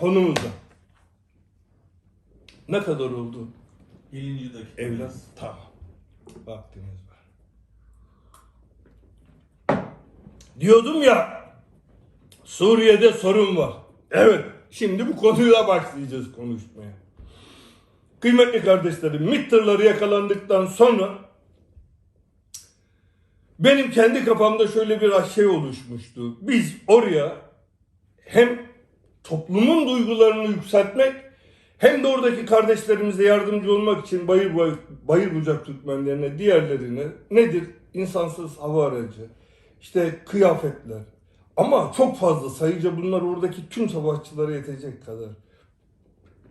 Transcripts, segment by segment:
konumuza. Ne kadar oldu? 50. dakika. Evlat tamam. Vaktimiz var. Diyordum ya Suriye'de sorun var. Evet. Şimdi bu konuyla başlayacağız konuşmaya. Kıymetli kardeşlerim, MİT tırları yakalandıktan sonra benim kendi kafamda şöyle bir şey oluşmuştu. Biz oraya hem toplumun duygularını yükseltmek hem de oradaki kardeşlerimize yardımcı olmak için bayır, bayır, bayır bucak Türkmenlerine, diğerlerine nedir? İnsansız hava aracı, işte kıyafetler. Ama çok fazla sayıca bunlar oradaki tüm savaşçılara yetecek kadar.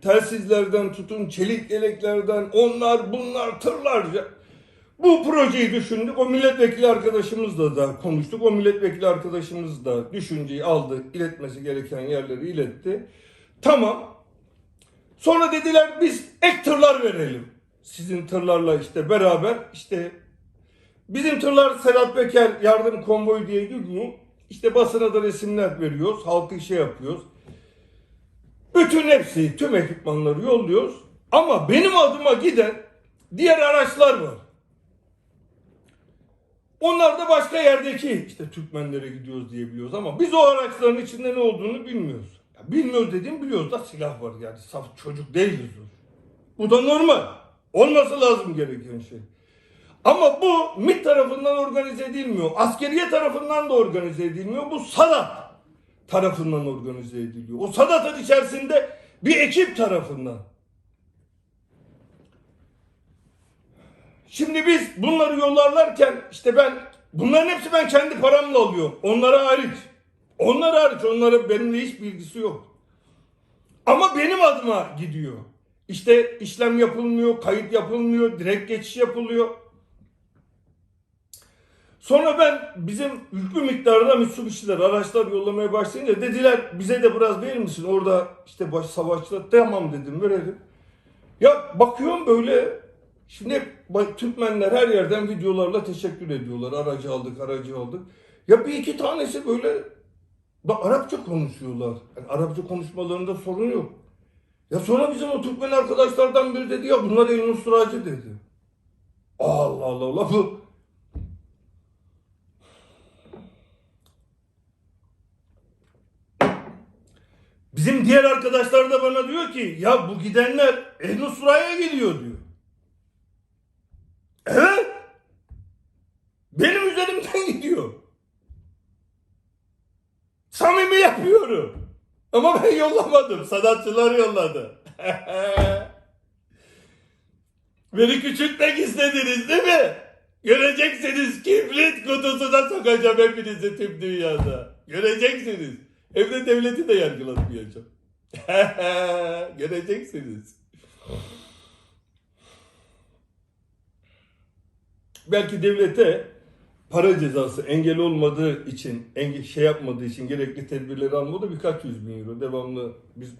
Telsizlerden tutun, çelik yeleklerden, onlar bunlar tırlarca. Bu projeyi düşündük. O milletvekili arkadaşımızla da konuştuk. O milletvekili arkadaşımız da düşünceyi aldı. iletmesi gereken yerleri iletti. Tamam. Sonra dediler biz ek tırlar verelim. Sizin tırlarla işte beraber işte bizim tırlar Sedat Peker yardım konvoyu diye gidiyor. İşte basına da resimler veriyoruz. Halkı şey yapıyoruz. Bütün hepsi, tüm ekipmanları yolluyoruz. Ama benim adıma giden diğer araçlar var. Onlar da başka yerdeki işte Türkmenlere gidiyoruz diye biliyoruz ama biz o araçların içinde ne olduğunu bilmiyoruz. Ya bilmiyoruz dediğim biliyoruz da silah var yani saf çocuk değiliz. Bu da normal. Olması lazım gereken şey. Ama bu MİT tarafından organize edilmiyor. Askeriye tarafından da organize edilmiyor. Bu Sadat tarafından organize ediliyor. O Sadat'ın içerisinde bir ekip tarafından. Şimdi biz bunları yollarlarken işte ben bunların hepsi ben kendi paramla alıyorum. Onlara hariç. Onlara hariç. Onlara benimle hiç bilgisi yok. Ama benim adıma gidiyor. İşte işlem yapılmıyor, kayıt yapılmıyor, direkt geçiş yapılıyor. Sonra ben bizim yüklü miktarda Mitsubishi'ler, araçlar yollamaya başlayınca dediler bize de biraz verir misin? Orada işte baş savaşçılar tamam dedim verelim. Ya bakıyorum böyle şimdi Türkmenler her yerden videolarla teşekkür ediyorlar. Aracı aldık, aracı aldık. Ya bir iki tanesi böyle da Arapça konuşuyorlar. Yani Arapça konuşmalarında sorun yok. Ya sonra bizim o Türkmen arkadaşlardan biri dedi ya bunlar el Nusracı dedi. Allah Allah Allah bu. Bizim diğer arkadaşlar da bana diyor ki ya bu gidenler el Nusra'ya gidiyor diyor. Evet. Benim üzerimden gidiyor. Samimi yapıyorum. Ama ben yollamadım. Sanatçılar yolladı. Beni küçültmek istediniz değil mi? Göreceksiniz kibrit kutusuna sokacağım hepinizi tüm dünyada. Göreceksiniz. Hem de devleti de yargılatmayacağım. Göreceksiniz. Belki devlete para cezası engel olmadığı için, engel, şey yapmadığı için gerekli tedbirleri almadı birkaç yüz bin euro. Devamlı biz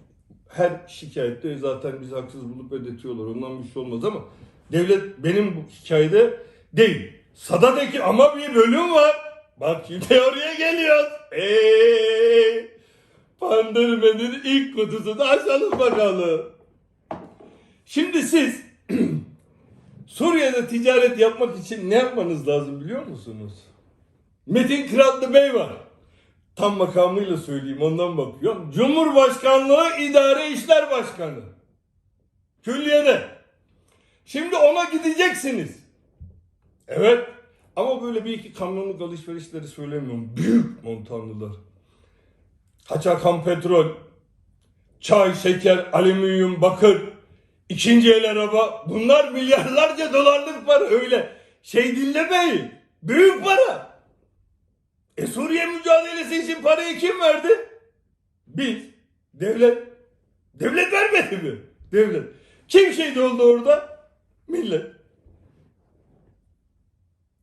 her şikayette zaten bizi haksız bulup ödetiyorlar. Ondan bir şey olmaz ama devlet benim bu hikayede değil. Sada'daki ama bir bölüm var. Bak şimdi oraya geliyoruz. Eee Pandırmenin ilk kutusunu açalım bakalım. Şimdi siz Suriye'de ticaret yapmak için ne yapmanız lazım biliyor musunuz? Metin Kıratlı Bey var. Tam makamıyla söyleyeyim ondan bakıyorum. Cumhurbaşkanlığı İdare İşler Başkanı. Külliyede. Şimdi ona gideceksiniz. Evet. Ama böyle bir iki kamyonluk alışverişleri söylemiyorum. Büyük montanlılar. Haçakan petrol, çay, şeker, alüminyum, bakır, ikinci el araba. Bunlar milyarlarca dolarlık para öyle. Şey dinlemeyin. Büyük para. E Suriye mücadelesi için parayı kim verdi? Biz. Devlet. Devlet vermedi mi? Devlet. Kim şehit oldu orada? Millet.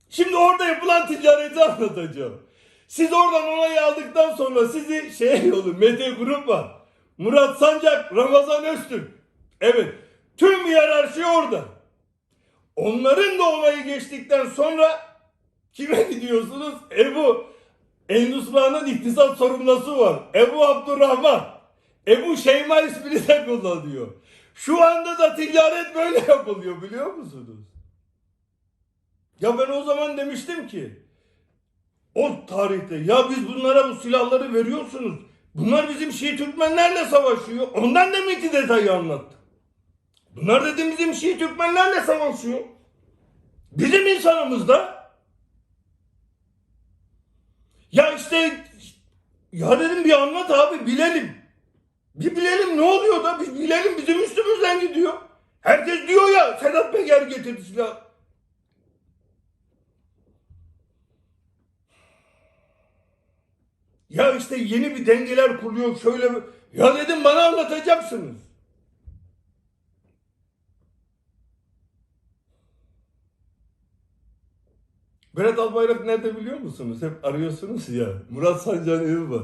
Şimdi orada yapılan ticareti anlatacağım. Siz oradan onayı aldıktan sonra sizi şeye yolun Mete Grup var. Murat Sancak, Ramazan Öztürk. Evet. Tüm hiyerarşi orada. Onların da onayı geçtikten sonra kime gidiyorsunuz? Ebu Endüstra'nın iktisat sorumlusu var. Ebu Abdurrahman. Ebu Şeyma ismini de kullanıyor. Şu anda da ticaret böyle yapılıyor biliyor musunuz? Ya ben o zaman demiştim ki o tarihte ya biz bunlara bu silahları veriyorsunuz. Bunlar bizim Şii Türkmenlerle savaşıyor. Ondan demek ki detayı anlattım. Bunlar dedim bizim Şii Türkmenlerle savaşıyor. Bizim insanımız da. Ya işte ya dedim bir anlat abi bilelim. Bir bilelim ne oluyor da biz bilelim bizim üstümüzden gidiyor. Herkes diyor ya Sedat Peker getirdi silah. Ya işte yeni bir dengeler kuruyor şöyle bir- Ya dedim bana anlatacaksınız. Berat Albayrak nerede biliyor musunuz? Hep arıyorsunuz ya. Murat Sancar'ın evi var.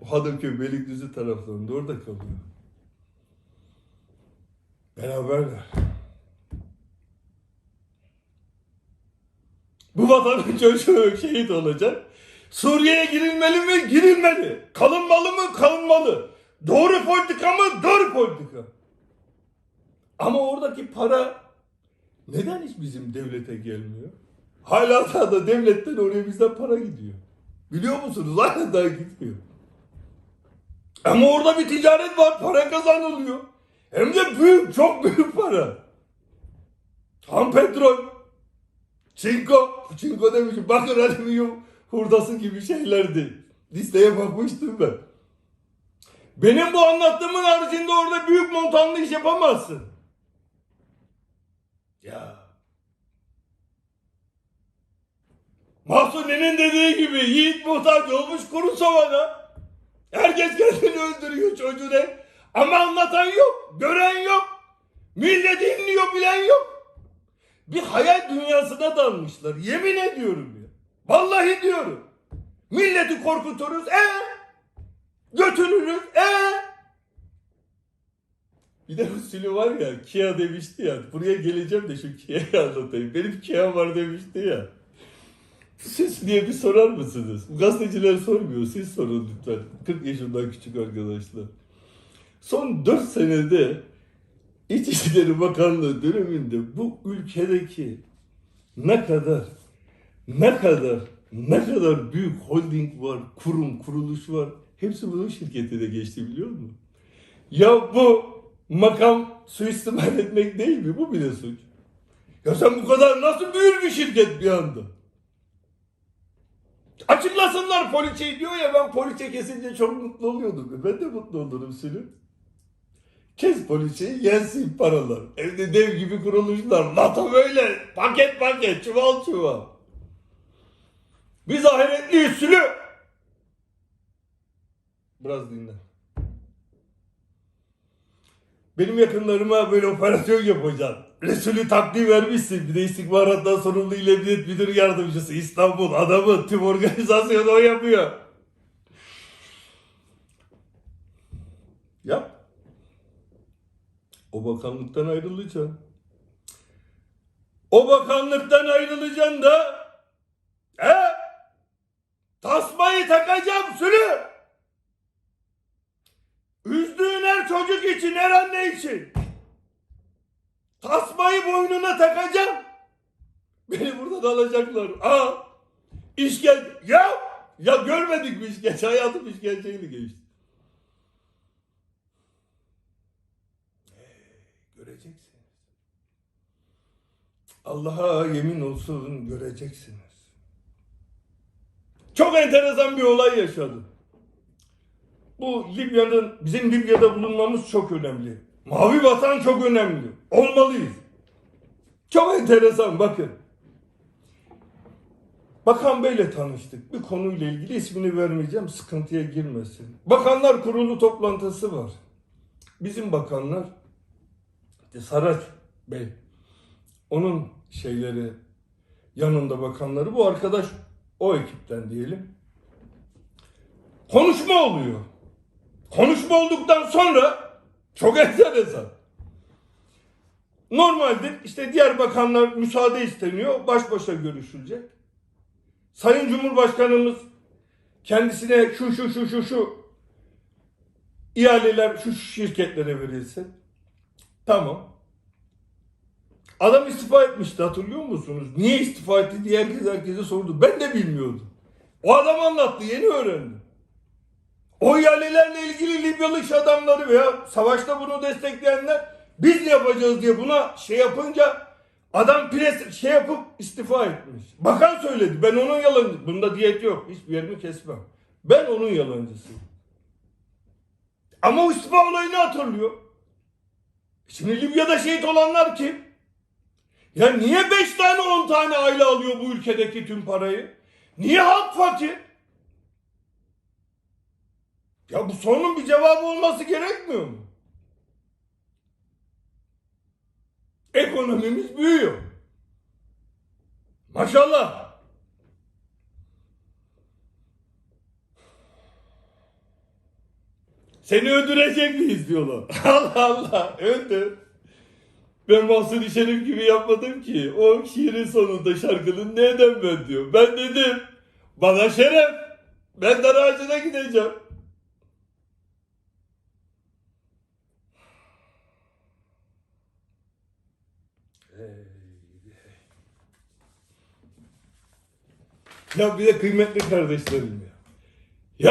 O Hadımköy Beylikdüzü taraflarında orada kalıyor. Beraberler. Bu vatanın çocuğu şehit olacak. Suriye'ye girilmeli mi? Girilmeli. Kalınmalı mı? Kalınmalı. Doğru politika mı? Doğru politika. Ama oradaki para neden hiç bizim devlete gelmiyor? Hala daha da devletten oraya bizden para gidiyor. Biliyor musunuz? Hala daha gitmiyor. Ama orada bir ticaret var. Para kazanılıyor. Hem de büyük, çok büyük para. Tam petrol. Çinko. Çinko demişim. Bakır alüminyum hurdası gibi şeylerdi. Listeye bakmıştım ben. Benim bu anlattığımın haricinde orada büyük montanlı iş yapamazsın. Ya. Mahsuni'nin dediği gibi yiğit muhtaç olmuş kuru sovana. Herkes kendini öldürüyor çocuğuna. Ama anlatan yok, gören yok. Millet dinliyor, bilen yok. Bir hayal dünyasına dalmışlar. Yemin ediyorum ya. Vallahi diyorum. Milleti korkuturuz. E götürürüz. E bir de usulü var ya Kia demişti ya. Buraya geleceğim de şu Kia'yı anlatayım. Benim Kia var demişti ya. Siz diye bir sorar mısınız? Gazeteciler sormuyor. Siz sorun lütfen. 40 yaşından küçük arkadaşlar. Son 4 senede İçişleri Bakanlığı döneminde bu ülkedeki ne kadar ne kadar ne kadar büyük holding var, kurum, kuruluş var. Hepsi bunun şirketine geçti biliyor musun? Ya bu makam suistimal etmek değil mi? Bu bile suç. Ya sen bu kadar nasıl büyür bir şirket bir anda? Açıklasınlar poliçeyi diyor ya ben poliçe kesince çok mutlu oluyordum. Ben de mutlu olurum Sülü. Kes poliçeyi yensin paralar. Evde dev gibi kuruluşlar. NATO böyle paket paket çuval çuval. Biz ahiretliyiz Sülü. Biraz dinle. Benim yakınlarıma böyle operasyon yapacaksın. Resulü takdim vermişsin. Bir de istihbarattan sorumlu il emniyet müdür yardımcısı İstanbul adamı tüm organizasyonu o yapıyor. Yap. O bakanlıktan ayrılacaksın. O bakanlıktan ayrılacaksın da he? Tasmayı takacağım sürü. Üzdüğün her çocuk için, her anne için. Tasmayı boynuna takacağım. Beni buradan alacaklar. Aa, işkence. Ya, ya görmedik mi işkence? Hayatım işkenceyle geçti. Göreceksiniz. Allah'a yemin olsun göreceksiniz. Çok enteresan bir olay yaşadım. Bu Libya'nın, bizim Libya'da bulunmamız çok önemli. Mavi vatan çok önemli. Olmalıyız. Çok enteresan bakın. Bakan Bey'le tanıştık. Bir konuyla ilgili ismini vermeyeceğim sıkıntıya girmesin. Bakanlar kurulu toplantısı var. Bizim bakanlar işte Saraç Bey onun şeyleri yanında bakanları bu arkadaş o ekipten diyelim. Konuşma oluyor. Konuşma olduktan sonra çok enteresan. Normalde işte diğer bakanlar müsaade isteniyor. Baş başa görüşülecek. Sayın Cumhurbaşkanımız kendisine şu şu şu şu şu ihaleler şu şirketlere verilsin. Tamam. Adam istifa etmişti hatırlıyor musunuz? Niye istifa etti diye herkes herkese sordu. Ben de bilmiyordum. O adam anlattı yeni öğrendim. O ihalelerle ilgili Libyalı iş adamları veya savaşta bunu destekleyenler biz yapacağız diye buna şey yapınca adam pres şey yapıp istifa etmiş. Bakan söyledi. Ben onun yalancı. Bunda diyet yok. Hiçbir yerimi kesmem. Ben onun yalancısıyım. Ama o istifa olayını hatırlıyor. Şimdi Libya'da şehit olanlar kim? Ya niye 5 tane 10 tane aile alıyor bu ülkedeki tüm parayı? Niye halk fakir? Ya bu sorunun bir cevabı olması gerekmiyor mu? Ekonomimiz büyüyor. Maşallah. Seni öldürecek miyiz diyorlar. Allah Allah öldür. Ben Mahsuni Şerif gibi yapmadım ki. O şiirin sonunda şarkının neden ben diyor. Ben dedim bana şeref. Ben dar ağacına gideceğim. Ya bir de kıymetli kardeşlerim ya.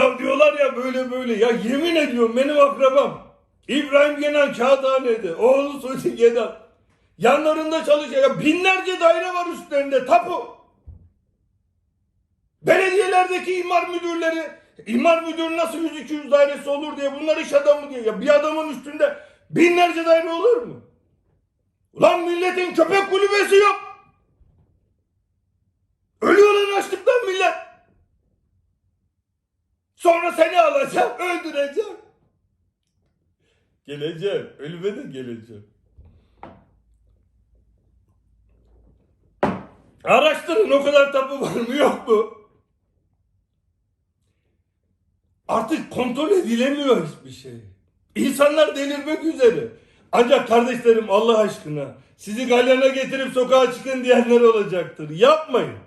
Ya diyorlar ya böyle böyle. Ya yemin ediyorum benim akrabam. İbrahim Genan Kağıthane'de. Oğlu Suudi Genan. Yanlarında çalışıyor. Ya binlerce daire var üstlerinde. Tapu. Belediyelerdeki imar müdürleri imar müdürü nasıl 100-200 dairesi olur diye bunlar iş adamı diye. Ya bir adamın üstünde binlerce daire olur mu? Ulan milletin köpek kulübesi yok. Ölüyorlar açlıktan millet. Sonra seni alacağım, öldüreceğim. Geleceğim, ölüme de geleceğim. Araştırın o kadar tapu var mı yok mu? Artık kontrol edilemiyor hiçbir şey. İnsanlar delirmek üzere. Ancak kardeşlerim Allah aşkına sizi galyana getirip sokağa çıkın diyenler olacaktır. Yapmayın.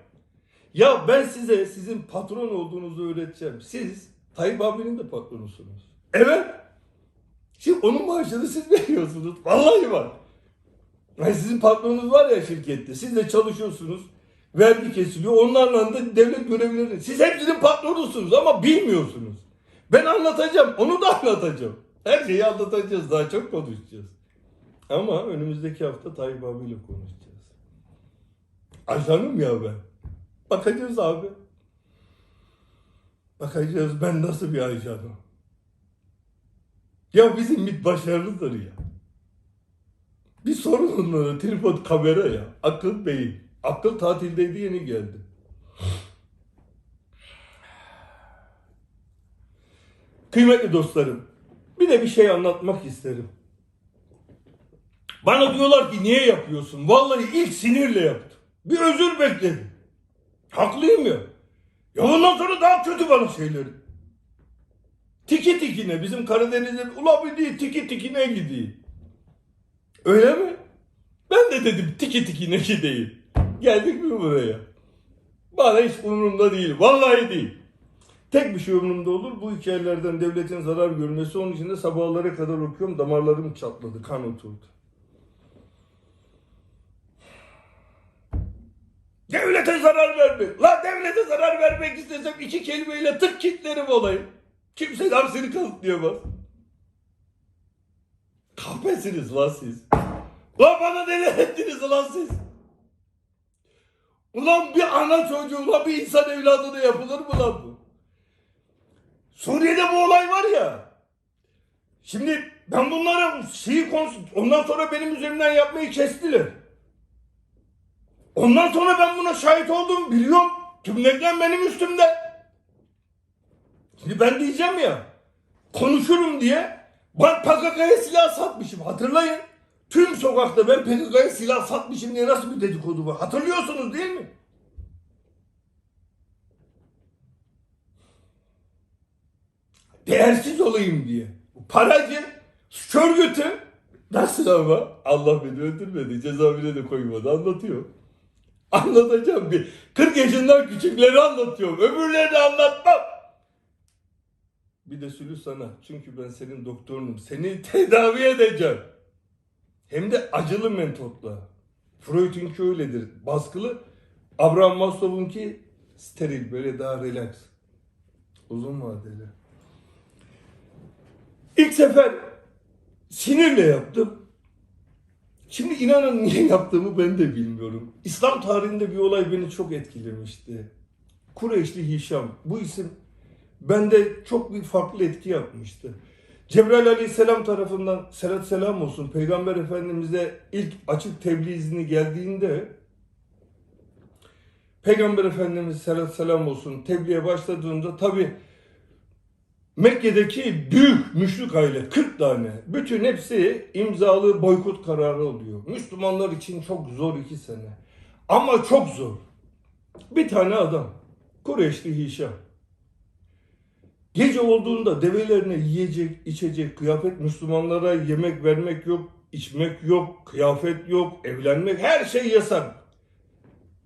Ya ben size sizin patron olduğunuzu öğreteceğim. Siz Tayyip abinin de patronusunuz. Evet. Şimdi onun maaşını siz veriyorsunuz. Vallahi var. Yani sizin patronunuz var ya şirkette. Siz de çalışıyorsunuz. Vergi kesiliyor. Onlarla da devlet görevlileri. Siz hepsinin patronusunuz ama bilmiyorsunuz. Ben anlatacağım. Onu da anlatacağım. Her şeyi anlatacağız. Daha çok konuşacağız. Ama önümüzdeki hafta Tayyip abiyle konuşacağız. Ajanım ya ben. Bakacağız abi. Bakacağız ben nasıl bir ajanım. Ya bizim MİT başarılıdır ya. Bir sorun onlara tripod kamera ya. Akıl beyin. Akıl tatildeydi yeni geldi. Kıymetli dostlarım. Bir de bir şey anlatmak isterim. Bana diyorlar ki niye yapıyorsun? Vallahi ilk sinirle yaptım. Bir özür bekledim. Haklıyım ya. Ya ondan sonra daha kötü bana şeyleri. Tiki tikine bizim Karadeniz'in ulabildiği tiki tikine gidiyor. Öyle mi? Ben de dedim tiki tikine gideyim. Geldik mi buraya? Bana hiç umurumda değil. Vallahi değil. Tek bir şey umurumda olur. Bu hikayelerden devletin zarar görmesi. Onun için de sabahlara kadar okuyorum. Damarlarım çatladı. Kan oturdu. Devlete zarar vermek. La devlete zarar vermek istesem iki kelimeyle tık kitlerim olayım. Kimse hapsini kanıtlayamaz. Kahpesiniz lan siz. Lan bana neler ettiniz lan siz? Ulan bir ana çocuğu, ulan bir insan evladına yapılır mı lan bu? Suriye'de bu olay var ya. Şimdi ben bunlara şeyi konusu, ondan sonra benim üzerimden yapmayı kestiler. Ondan sonra ben buna şahit oldum biliyorum. Tümlekten benim üstümde. Şimdi ben diyeceğim ya konuşurum diye ben PKK'ya silah satmışım hatırlayın. Tüm sokakta ben PKK'ya silah satmışım diye nasıl bir dedikodu var hatırlıyorsunuz değil mi? Değersiz olayım diye. Paracı, suç örgütü. Nasıl ama? Allah beni öldürmedi, cezaevine de koymadı anlatıyor. Anlatacağım bir. 40 yaşından küçükleri anlatıyorum. Öbürlerini anlatmam. Bir de sülü sana. Çünkü ben senin doktorunum. Seni tedavi edeceğim. Hem de acılı metotla. Freud'unki öyledir. Baskılı. Abraham Maslow'unki steril. Böyle daha relax. Uzun vadeli. İlk sefer sinirle yaptım. Şimdi inanın niye yaptığımı ben de bilmiyorum. İslam tarihinde bir olay beni çok etkilemişti. Kureyşli Hişam. Bu isim bende çok bir farklı etki yapmıştı. Cebrail aleyhisselam tarafından selat selam olsun Peygamber Efendimiz'e ilk açık tebliğ izni geldiğinde Peygamber Efendimiz selat selam olsun tebliğe başladığında tabi Mekke'deki büyük müşrik aile 40 tane bütün hepsi imzalı boykot kararı oluyor. Müslümanlar için çok zor iki sene. Ama çok zor. Bir tane adam Kureyşli Hişam Gece olduğunda develerine yiyecek, içecek, kıyafet Müslümanlara yemek vermek yok, içmek yok, kıyafet yok, evlenmek her şey yasak.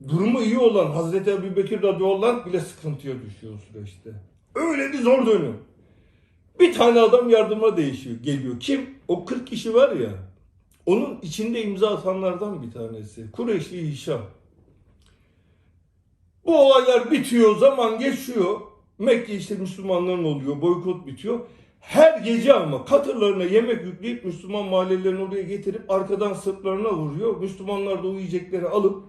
Durumu iyi olan Hazreti Ebu Bekir radıyallahu bile sıkıntıya düşüyor süreçte. Öyle bir zor dönüm. Bir tane adam yardıma değişiyor, geliyor. Kim? O 40 kişi var ya. Onun içinde imza atanlardan bir tanesi. Kureyşli Hişam. Bu olaylar bitiyor, zaman geçiyor. Mekke işte Müslümanların oluyor, boykot bitiyor. Her gece ama katırlarına yemek yükleyip Müslüman mahallelerini oraya getirip arkadan sırtlarına vuruyor. Müslümanlar da o yiyecekleri alıp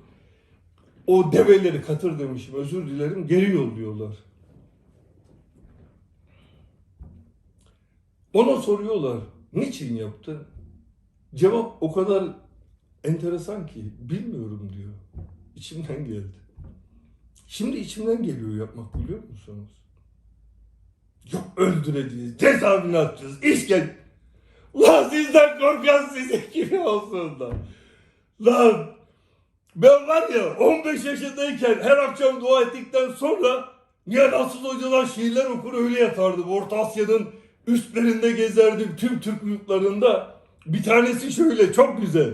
o develeri katır demişim özür dilerim geri yolluyorlar. Ona soruyorlar niçin yaptın? Cevap o kadar enteresan ki bilmiyorum diyor. İçimden geldi. Şimdi içimden geliyor yapmak biliyor musunuz? Yok öldüreceğiz, cezaevine atacağız, işken... Lan sizden korkan size kim olsun da. Lan ben var ya 15 yaşındayken her akşam dua ettikten sonra niye nasıl hocalar şiirler okur öyle yatardım. Orta Asya'nın üstlerinde gezerdim tüm Türk yurtlarında. Bir tanesi şöyle çok güzel.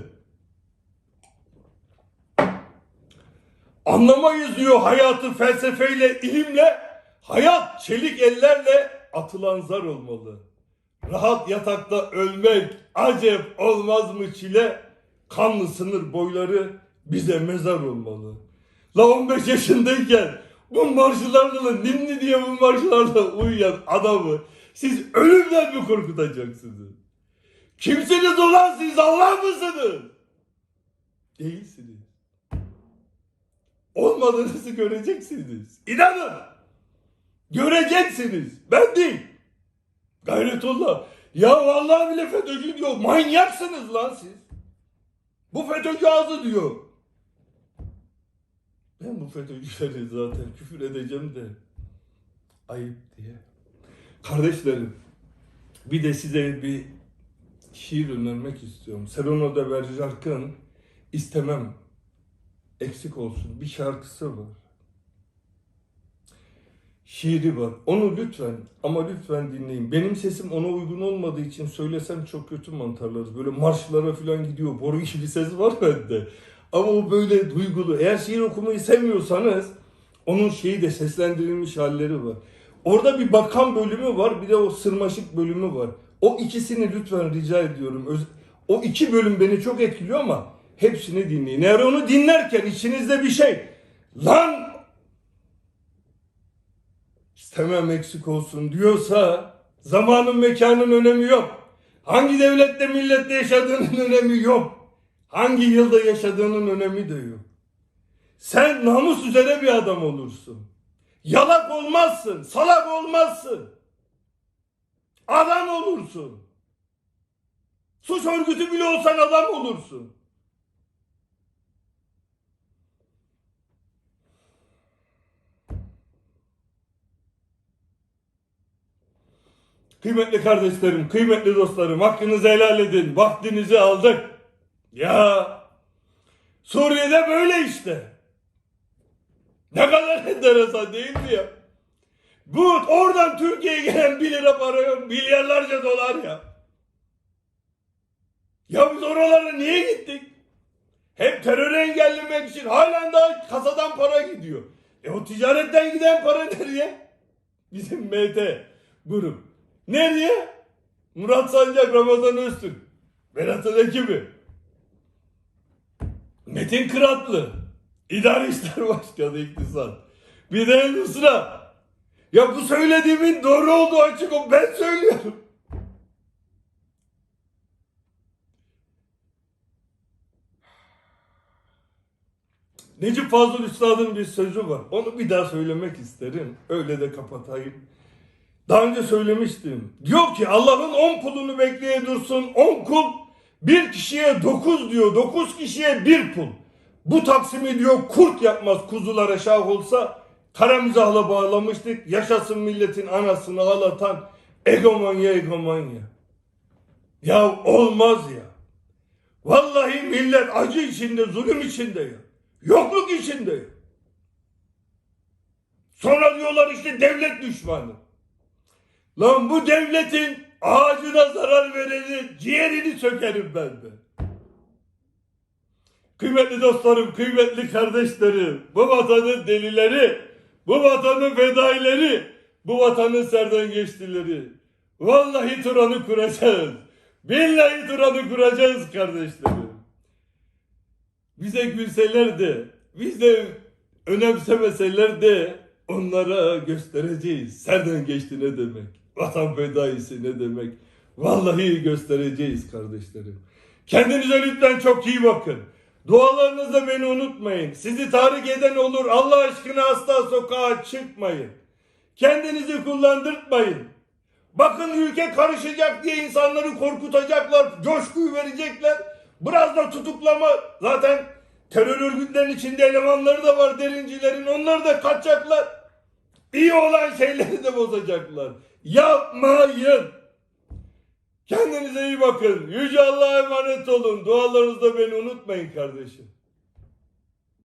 Anlamayız diyor hayatı felsefeyle, ilimle. Hayat çelik ellerle atılan zar olmalı. Rahat yatakta ölmek acep olmaz mı çile? Kanlı sınır boyları bize mezar olmalı. La 15 yaşındayken bu marşılarla ninni diye bu marşılarla uyuyan adamı siz ölümden mi korkutacaksınız? Kimsiniz ulan siz Allah mısınız? Değilsiniz. Olmadığınızı göreceksiniz. İnanın. Göreceksiniz. Ben değil. Gayretullah. Ya vallahi bile FETÖ'cü diyor. Manyaksınız lan siz. Bu FETÖ'cü ağzı diyor. Ben bu FETÖ'cüleri zaten küfür edeceğim de ayıp diye. Kardeşlerim bir de size bir şiir önermek istiyorum. Sereno de Bergerac'ın istemem eksik olsun bir şarkısı var. Şiiri var. Onu lütfen ama lütfen dinleyin. Benim sesim ona uygun olmadığı için söylesem çok kötü mantarlarız. Böyle marşlara falan gidiyor. Boru gibi ses var bende. Ama o böyle duygulu. Eğer şiir okumayı sevmiyorsanız onun şeyi de seslendirilmiş halleri var. Orada bir bakan bölümü var, bir de o sırmaşık bölümü var. O ikisini lütfen rica ediyorum. O iki bölüm beni çok etkiliyor ama hepsini dinleyin. Eğer onu dinlerken içinizde bir şey, lan istemem eksik olsun diyorsa zamanın mekanın önemi yok. Hangi devlette millette yaşadığının önemi yok. Hangi yılda yaşadığının önemi de yok. Sen namus üzere bir adam olursun. Yalak olmazsın, salak olmazsın. Adam olursun. Suç örgütü bile olsan adam olursun. Kıymetli kardeşlerim, kıymetli dostlarım, hakkınızı helal edin. Vaktinizi aldık. Ya Suriye'de böyle işte. Ne kadar enteresan değil mi ya? Bu oradan Türkiye'ye gelen 1 lira para yok, milyarlarca dolar ya. Ya biz oralara niye gittik? Hep terörü engellemek için halen daha kasadan para gidiyor. E o ticaretten giden para nereye? Bizim MT grup. Nereye? Murat Sancak, Ramazan Öztürk. Berat'ın ekibi. Metin Kıratlı. İdari İşler Başkanı İktisat. Bir de El Nusra. Ya bu söylediğimin doğru olduğu açık o. Ben söylüyorum. Necip Fazıl Üstad'ın bir sözü var. Onu bir daha söylemek isterim. Öyle de kapatayım. Daha önce söylemiştim. Diyor ki Allah'ın on kulunu bekleye dursun. On kul bir kişiye dokuz diyor. Dokuz kişiye bir pul. Bu taksimi diyor kurt yapmaz kuzulara şah olsa kara mizahla bağlamıştık. Yaşasın milletin anasını ağlatan egomanya egomanya. Ya olmaz ya. Vallahi millet acı içinde, zulüm içinde ya. Yokluk içinde ya. Sonra diyorlar işte devlet düşmanı. Lan bu devletin ağacına zarar vereni ciğerini sökerim ben de. Kıymetli dostlarım, kıymetli kardeşlerim, bu vatanın delileri, bu vatanın fedaileri, bu vatanın serden geçtileri. Vallahi Turan'ı kuracağız. Billahi Turan'ı kuracağız kardeşlerim. Bize gülseler de, bize önemsemeseler de onlara göstereceğiz. Serden geçti ne demek? Vatan fedaisi ne demek? Vallahi göstereceğiz kardeşlerim. Kendinize lütfen çok iyi bakın. Dualarınızda beni unutmayın. Sizi tahrik eden olur. Allah aşkına asla sokağa çıkmayın. Kendinizi kullandırtmayın. Bakın ülke karışacak diye insanları korkutacaklar, coşkuyu verecekler. Biraz da tutuklama. Zaten terör örgütlerinin içinde elemanları da var derincilerin. Onlar da kaçacaklar. İyi olan şeyleri de bozacaklar. Yapmayın. Kendinize iyi bakın. Yüce Allah'a emanet olun. Dualarınızda beni unutmayın kardeşim.